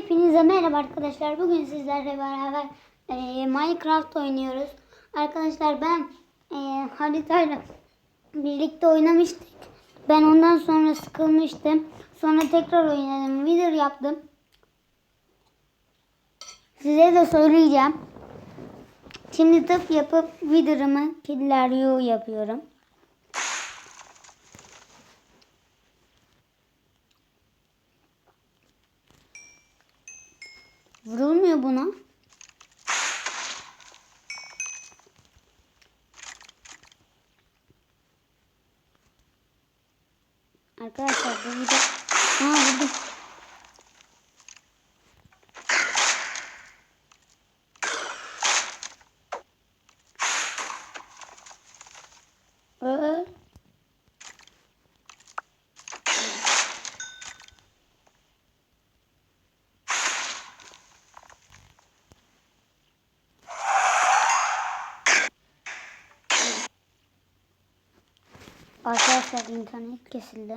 Hepinize merhaba arkadaşlar. Bugün sizlerle beraber e, Minecraft oynuyoruz. Arkadaşlar ben e, haritayla birlikte oynamıştık. Ben ondan sonra sıkılmıştım. Sonra tekrar oynadım. Wither yaptım. Size de söyleyeceğim. Şimdi tıp yapıp Wither'ımı Killer You yapıyorum. Vurulmuyor buna. Arkadaşlar bu video... Ha vurdum. Öl. Arkadaşlar internet kesildi.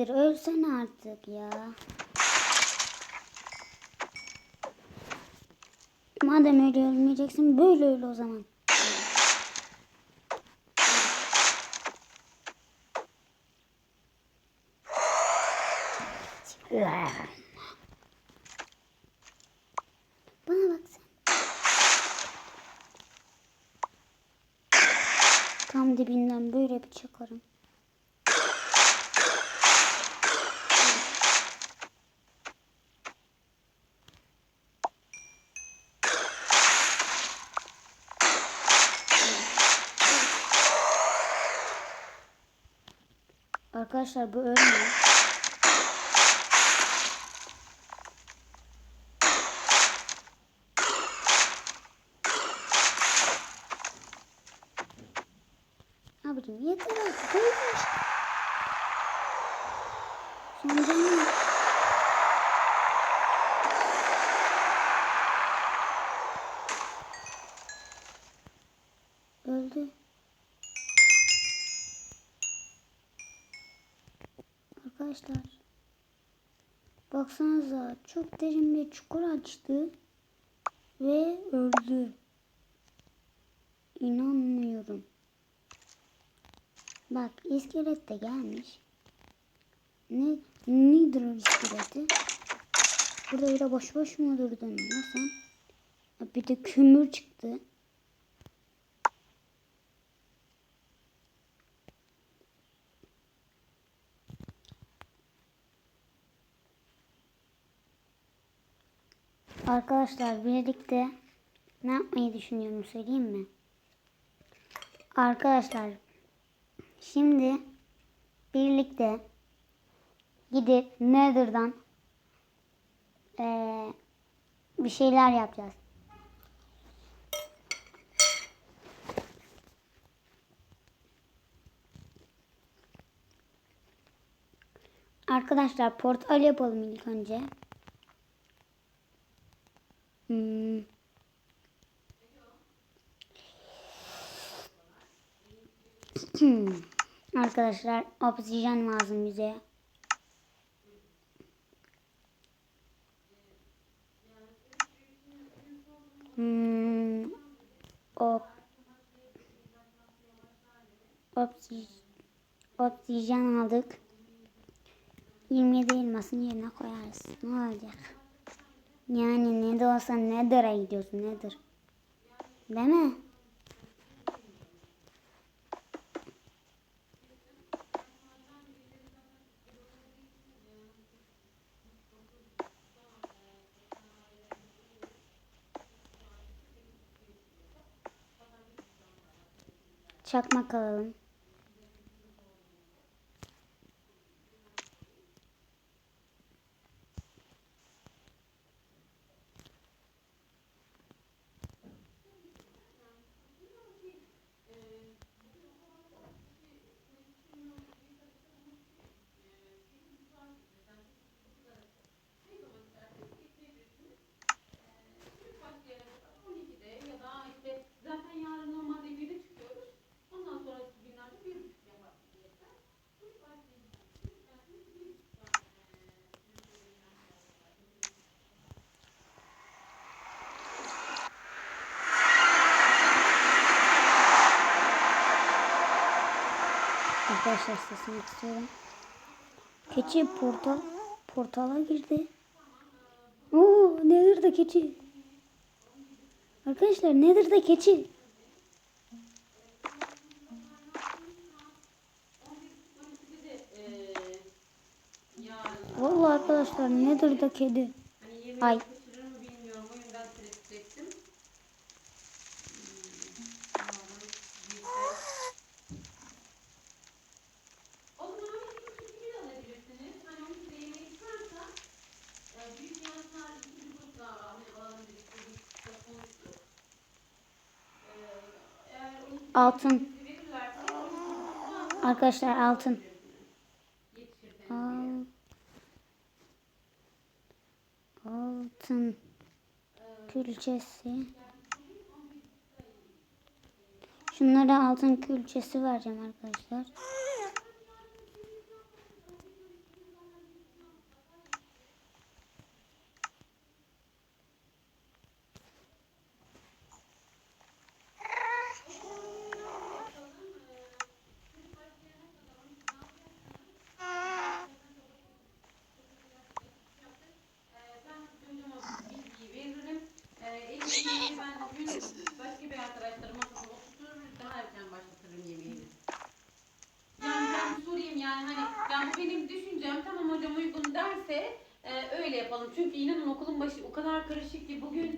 Wither ölsene artık ya. Madem öyle ölmeyeceksin böyle öl o zaman. Bana bak sen. Tam dibinden böyle bir çakarım. Arkadaşlar bu ölmüyor. Abicim yeter artık. Canım. Öldü. Arkadaşlar. Baksanıza çok derin bir çukur açtı. Ve öldü. İnanmıyorum. Bak iskelet de gelmiş. Ne nedir o iskeleti? Burada öyle boş boş mu durdun ya sen? Bir de kömür çıktı. Arkadaşlar birlikte ne yapmayı düşünüyorum söyleyeyim mi? Arkadaşlar şimdi birlikte gidip Nether'dan eee, bir şeyler yapacağız. Arkadaşlar portal yapalım ilk önce. Hmm. Arkadaşlar oksijen lazım bize. Hmm. O Oksij oksijen aldık. 27 elmasın yerine koyarız. Ne olacak? Yani ne de olsa Nether'a gidiyorsun Nether. Değil mi? Çakmak alalım. arkadaşlar sesini istiyorum. Keçi portal portala girdi. Oo nedir de keçi? Arkadaşlar nedir de keçi? Vallahi arkadaşlar nedir de kedi? Ay arkadaşlar altın. Altın külçesi. Şunlara altın külçesi vereceğim arkadaşlar. karışık ki bugün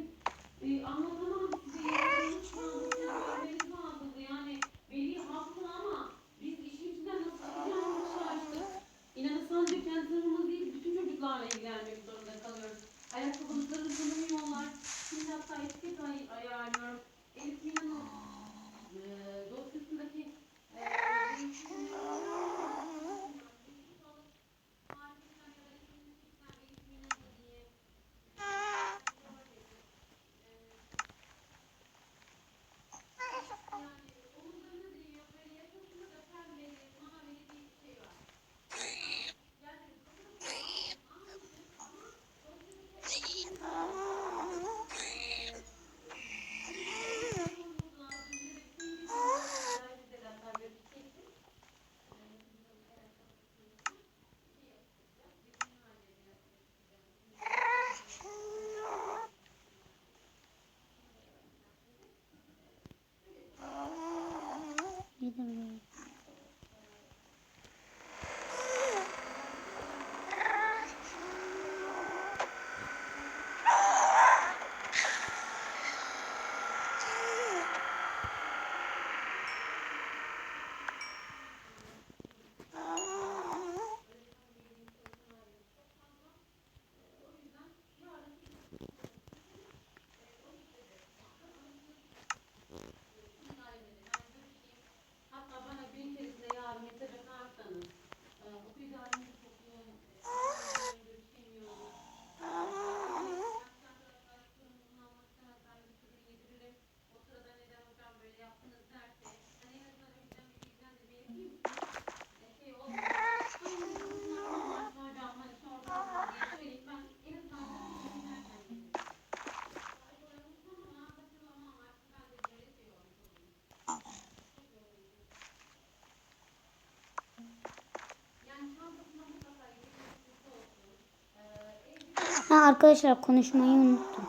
Ha arkadaşlar konuşmayı unuttum.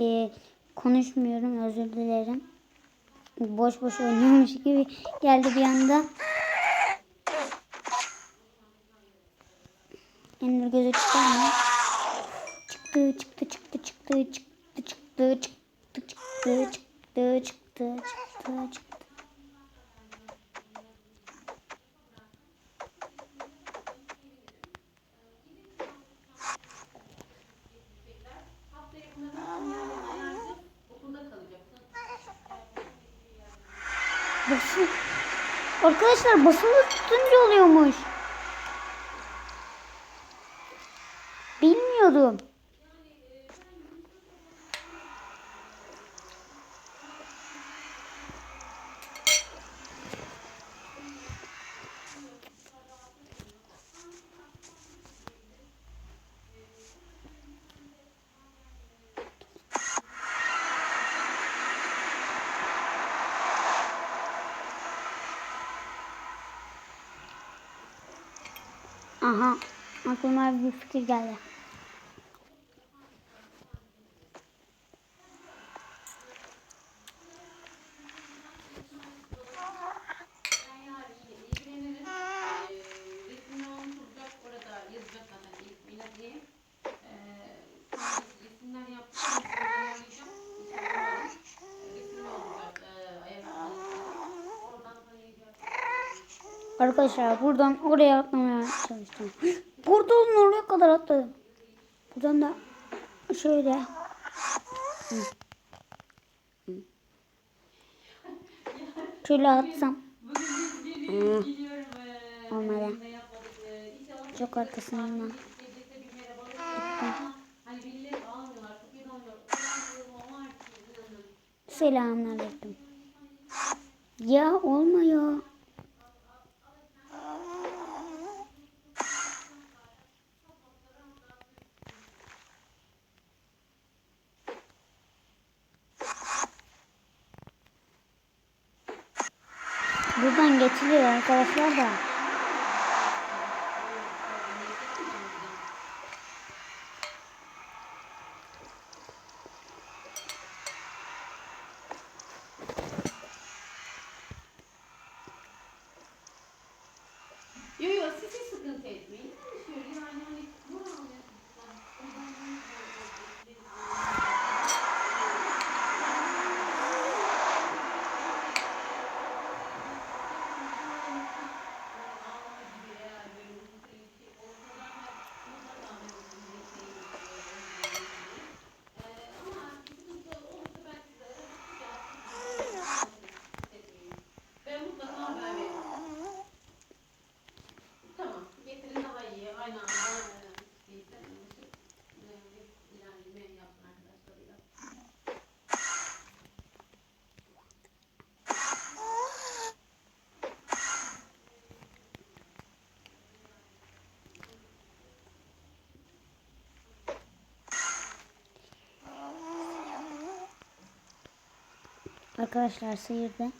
Ee, konuşmuyorum özür dilerim. Boş boş oynuyormuş gibi geldi bir anda. Ender gözü çıkar mı? Çıktı çıktı çıktı çıktı çıktı çıktı çıktı çıktı çıktı çıktı çıktı çıktı Arkadaşlar basılı tutunca oluyormuş. Bilmiyordum. Aha. Aklıma bir fikir geldi. Ben yarın yine ilgilenirim. Ee, resimli olacak orada yazacak zaten ismini diye. Ee, sonra resimler yaptıktan sonra ayarlayacağım. İnşallah umarım. Ee, Resimli olacak e, ayak alışları. Oradan tanıyacak. Arkadaşlar buradan oraya atlamaya çalıştım. Buradan oraya kadar atladım. Buradan da şöyle. Şöyle atsam. Olmadı. Çok arkasından. Birlikte bir merhaba. Ama Hani birileri almıyorlar. Çok iyi almıyorlar. O kadar durumu var ki inanın. Selamünaleyküm. Ya olmuyor. Buradan geçiliyor da. Yo yo siz hiç sıkıntı etmeyin. Şöyle yani hani bu Ben mutlaka haber veririm. Tamam. Getirin daha iyi. Aynı anda e, değilse, e, ilerleme yapın arkadaşlarıyla. Arkadaşlar sıyırdı.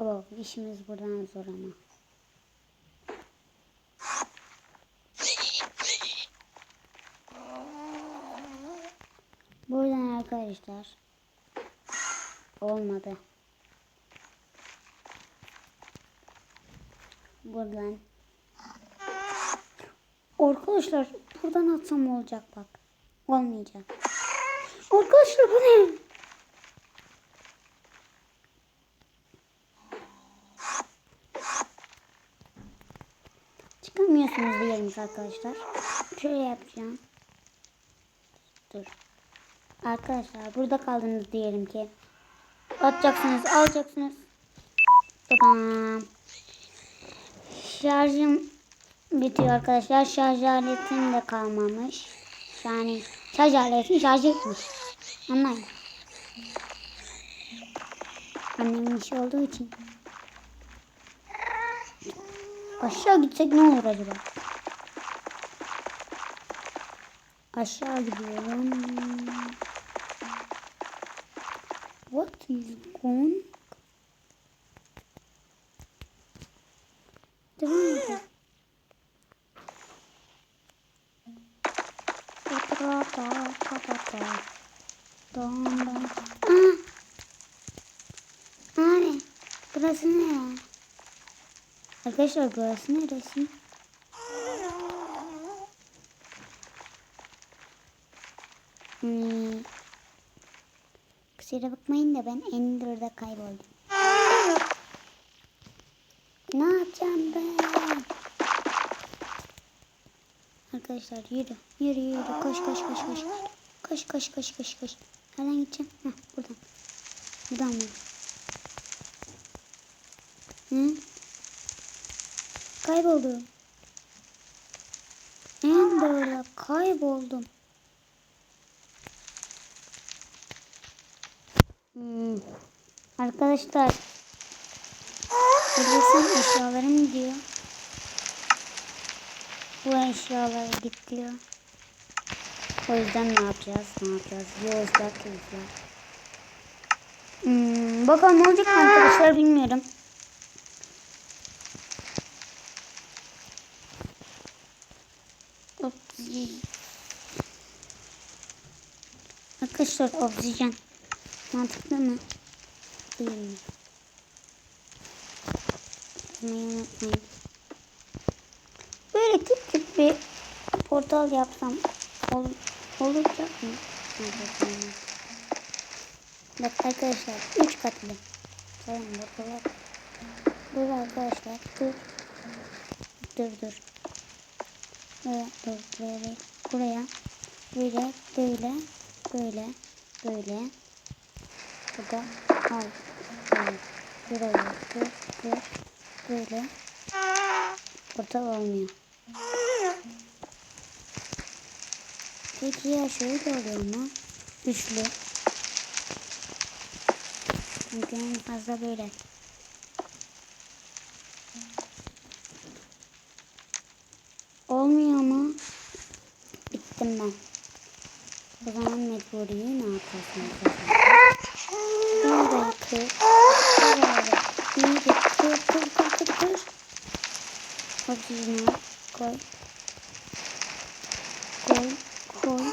Ama işimiz buradan zor ama. Buradan arkadaşlar. Olmadı. Buradan. Arkadaşlar buradan atsam olacak bak. Olmayacak. Arkadaşlar bu ne? Çıkamıyorsunuz diyelim arkadaşlar. Şöyle yapacağım. Dur. Arkadaşlar burada kaldınız diyelim ki. Atacaksınız, alacaksınız. Tamam. Şarjım bitiyor arkadaşlar. Şarj aletim de kalmamış. Yani şarj aletim şarj etmiş. Anlayın. Annemin işi olduğu için. Aşağı gitsek ne olur acaba? Aşağı gidiyorum. What is going? Burası ne ya? Arkadaşlar burası neresi? Hmm. Kusura bakmayın da ben Ender'da kayboldum. Ne yapacağım ben? Arkadaşlar yürü. Yürü yürü. Koş koş koş koş. Koş koş koş koş koş. Nereden gideceğim? Heh, buradan. Buradan mı? Hı? Kayboldum. Ender'la kayboldum. Hmm. Arkadaşlar. Bilirsem eşyalarım gidiyor. Bu eşyalar gidiyor. O yüzden ne yapacağız? Ne yapacağız? Gözler gözler. Hmm, bakalım olacak mı arkadaşlar bilmiyorum. Oksijen. Arkadaşlar oksijen. Mantıklı mı? Değil mi? Unutmayın. Böyle küçük küçük bir portal yapsam ol, olacak mı? Bak arkadaşlar 3 katlı. Sayın bakalım. Dur arkadaşlar dur. Dur dur. Buraya dur değil. Buraya böyle böyle böyle böyle. Burada al. Böyle. Buraya dur böyle. Orta olmuyor. Peki ya şöyle oluyor mu? Üçlü. Çünkü en fazla böyle. Olmuyor mu? Bittim ben. O zaman mecburi ne yaparsın? Burayı kır. İyice kır kır kır kır kır. Oksijeni koy. Koy koy.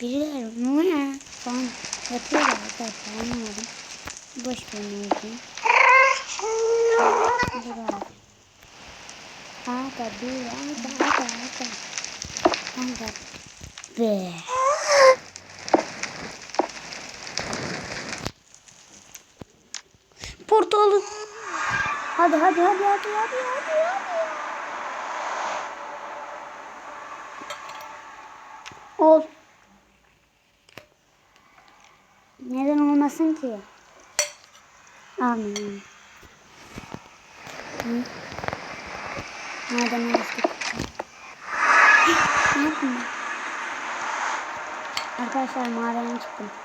Birileri mu ya? Falan yapıyorlar arkadaşlar anlamadım. Hadi hadi hadi hadi hadi hadi hadi. Ol. Neden olmasın ki? Amin. Nereden alıştık? ne yapayım? Arkadaşlar mağaradan çıktım.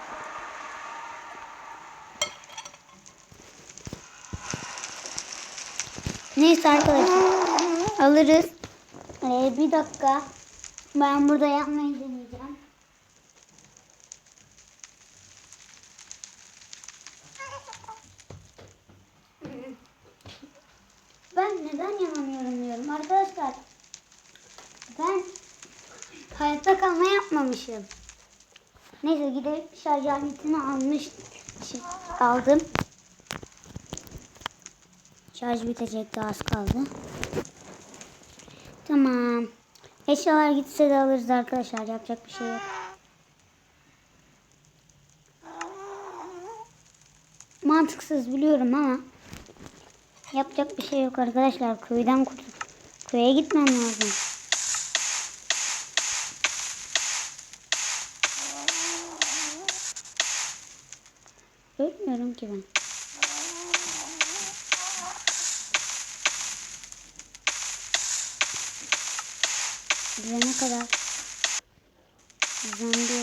Neyse arkadaşlar. Alırız. Ee, bir dakika. Ben burada yapmayı deneyeceğim. Ben neden yanamıyorum diyorum arkadaşlar. Ben hayatta kalma yapmamışım. Neyse gidip şarj aletini almış şey, aldım. Şarj bitecekti az kaldı. Tamam. Eşyalar gitse de alırız arkadaşlar. Yapacak bir şey yok. Mantıksız biliyorum ama yapacak bir şey yok arkadaşlar. Köyden kurtul. Köye gitmem lazım. Ölmüyorum ki ben. Gidene kadar zombi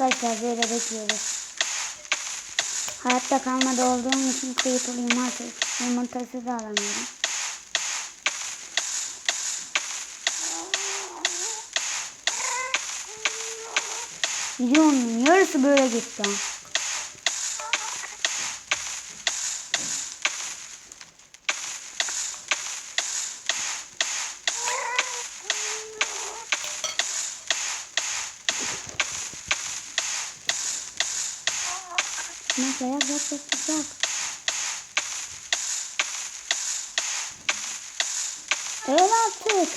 Arkadaşlar böyle bekliyoruz. Hayatta kalmada olduğum için kıyıtlıyım artık. Yumurtası da alamıyorum. Videonun yarısı böyle gitti. Neyse yap yap yap. Öl artık.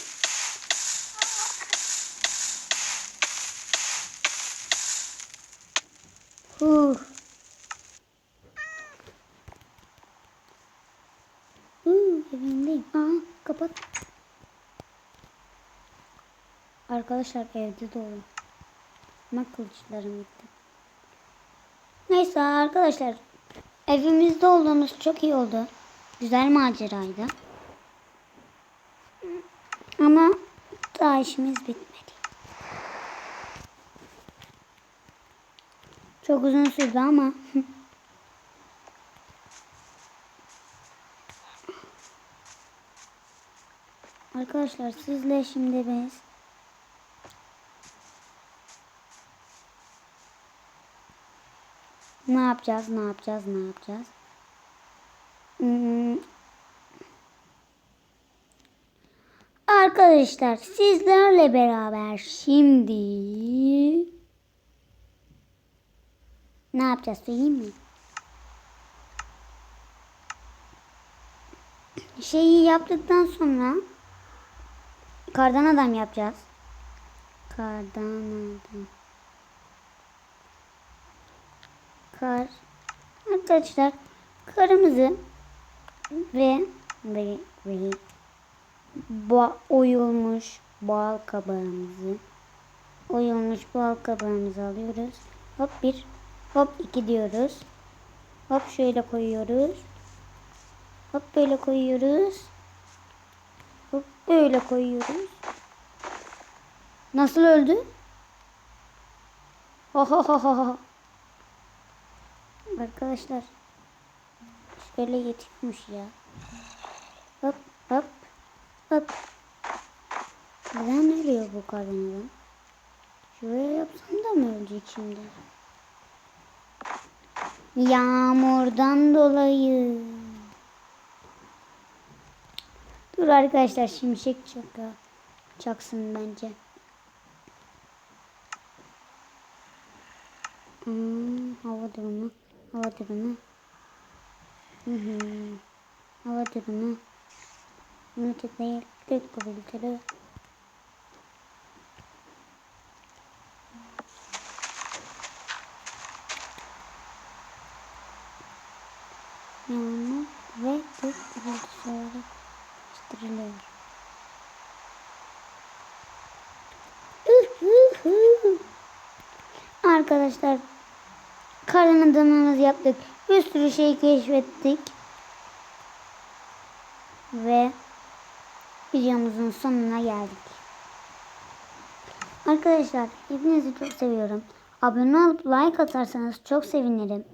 Huh. Huh, evimdeyim. Aa, kapat. Arkadaşlar evde dolu. Ama kılıçlarım gitti. Neyse arkadaşlar. Evimizde olduğumuz çok iyi oldu. Güzel maceraydı. Ama daha işimiz bitmedi. Çok uzun sürdü ama. Arkadaşlar sizle şimdi biz ne yapacağız, ne yapacağız, ne yapacağız? Hmm. Arkadaşlar sizlerle beraber şimdi ne yapacağız söyleyeyim mi? Şeyi yaptıktan sonra kardan adam yapacağız. Kardan adam. Kar. Arkadaşlar karımızı ve ve ve ba oyulmuş bal kabağımızı oyulmuş bal kabağımızı alıyoruz. Hop bir hop iki diyoruz. Hop şöyle koyuyoruz. Hop böyle koyuyoruz. Hop böyle koyuyoruz. Nasıl öldü? Ho ho ho ho ho. Arkadaşlar şöyle yetiyormuş ya. Hop hop hop. Neden ölüyor bu kadın adam? Şöyle yapsam da mı ölecek şimdi? Yağmurdan dolayı. Dur arkadaşlar şimşek çaka çaksın bence. Hmm, hava durumu, hava durumu. Hı hı. Hava durumu. Ümit değil, gök kıvılcıları. Yağmur ve gök olarak gösteriliyor. Arkadaşlar karın adamımızı yaptık. Bir sürü şey keşfettik. Ve videomuzun sonuna geldik. Arkadaşlar hepinizi çok seviyorum. Abone olup like atarsanız çok sevinirim.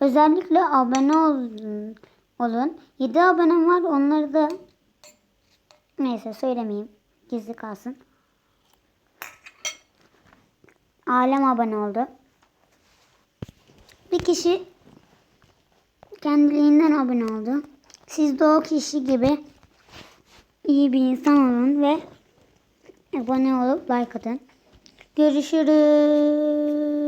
Özellikle abone olun. olun. 7 abonem var. Onları da neyse söylemeyeyim. Gizli kalsın. Alem abone oldu. Bir kişi kendiliğinden abone oldu. Siz de o kişi gibi iyi bir insan olun ve abone olup like atın. Görüşürüz.